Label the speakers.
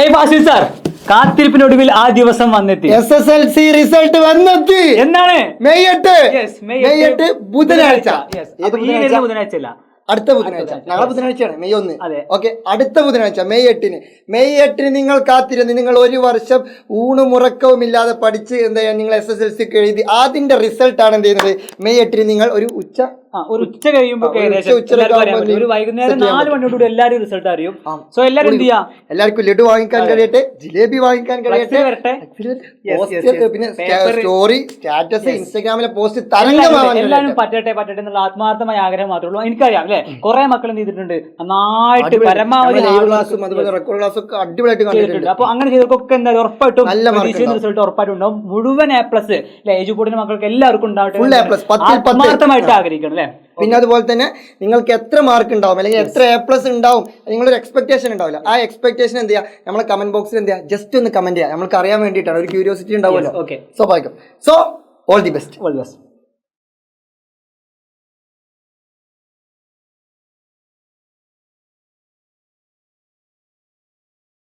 Speaker 1: ഏയ് ഫാസിൽ സാർ കാത്തിരിപ്പിനൊടുവിൽ ആ ദിവസം വന്നെത്തി.
Speaker 2: S S L C result വന്നെത്തി.
Speaker 1: എന്നാണ്
Speaker 2: മെയ് എട്ട്.
Speaker 1: Yes, മെയ് എട്ട്
Speaker 2: ബുധനാഴ്ച. ബുധനാഴ്ച?
Speaker 1: അല്ല
Speaker 2: അടുത്ത ബുധനാഴ്ച. നാളെ ബുധനാഴ്ചയാണ് മെയ് ഒന്ന്. ഓക്കെ അടുത്ത ബുധനാഴ്ച മെയ് എട്ടിന്. മെയ് എട്ടിന് നിങ്ങൾ കാത്തിരുന്ന് നിങ്ങൾ ഒരു വർഷം ഊണും ഉറക്കവും ഇല്ലാതെ പഠിച്ച് എന്താ നിങ്ങൾ എസ് എസ് എൽ സി എഴുതി അതിന്റെ റിസൾട്ടാണ് ആണ് എന്ത് ചെയ്യുന്നത്? മെയ് എട്ടിന് നിങ്ങൾ ഒരു ഉച്ച
Speaker 1: ഒരു ഉച്ച കഴിയുമ്പോൾ
Speaker 2: ഒരു
Speaker 1: വൈകുന്നേരം നാല് മണിയോടുകൂടി എല്ലാവരും റിസൾട്ട് അറിയും. സോ എല്ലാരും എന്ത് ചെയ്യാം?
Speaker 2: എല്ലാവർക്കും ലഡു വാങ്ങിക്കാൻ കഴിയട്ടെ ജിലേബി വാങ്ങിക്കാൻ കഴിയട്ടെ.
Speaker 1: വരട്ടെ.
Speaker 2: പിന്നെ സ്റ്റോറി സ്റ്റാറ്റസ് ഇൻസ്റ്റാഗ്രാമിലെ പോസ്റ്റ് തരംഗമാണ്
Speaker 1: എല്ലാവരും പറ്റട്ടെ പറ്റട്ടെ എന്നുള്ള ആത്മാർത്ഥമായ ആഗ്രഹം മാത്രമേ ഉള്ളൂ. എനിക്കറിയാം അല്ലെ? കുറെ മക്കൾ എന്ത് ചെയ്തിട്ടുണ്ട്? നന്നായിട്ട് പരമാവധി
Speaker 2: അതുപോലെ റെക്കോർഡ് ക്ലാസ്സും ഒക്കെ അടിപൊളിയായിട്ട് കണ്ടിട്ടുണ്ട്.
Speaker 1: അപ്പൊ അങ്ങനെ ചെയ്തവർക്കൊക്കെ എന്താ ഉറപ്പായിട്ടും. റിസൾട്ട് ഉറപ്പായിട്ടും ഉണ്ടാവും. മുഴുവൻ എ പ്ലസ് അല്ലെ? ഏജ് കൂടുന്ന മക്കൾക്ക് എല്ലാവർക്കും ഉണ്ടാവട്ടെ. ആത്മാർത്ഥമായിട്ട് ആഗ്രഹിക്കണം
Speaker 2: പിന്നെ അതുപോലെ തന്നെ നിങ്ങൾക്ക് എത്ര മാർക്ക് ഉണ്ടാവും? അല്ലെങ്കിൽ എത്ര എ പ്ലസ് ഉണ്ടാവും? നിങ്ങളൊരു എക്സ്പെക്ടേഷൻ ഉണ്ടാവില്ല. ആ എക്സ്പെക്ടേഷൻ എന്ത് ചെയ്യുക നമ്മളെ കമന്റ് ബോക്സിൽ എന്ത് ചെയ്യുക ജസ്റ്റ് ഒന്ന് കമന്റ് ചെയ്യുക നമുക്ക് അറിയാൻ വേണ്ടിയിട്ടാണ്. ഒരു ക്യൂരിയോസിറ്റി ഉണ്ടാവില്ല
Speaker 1: ഓക്കെ
Speaker 2: സ്വാഭാവികം. So all the best
Speaker 1: all the best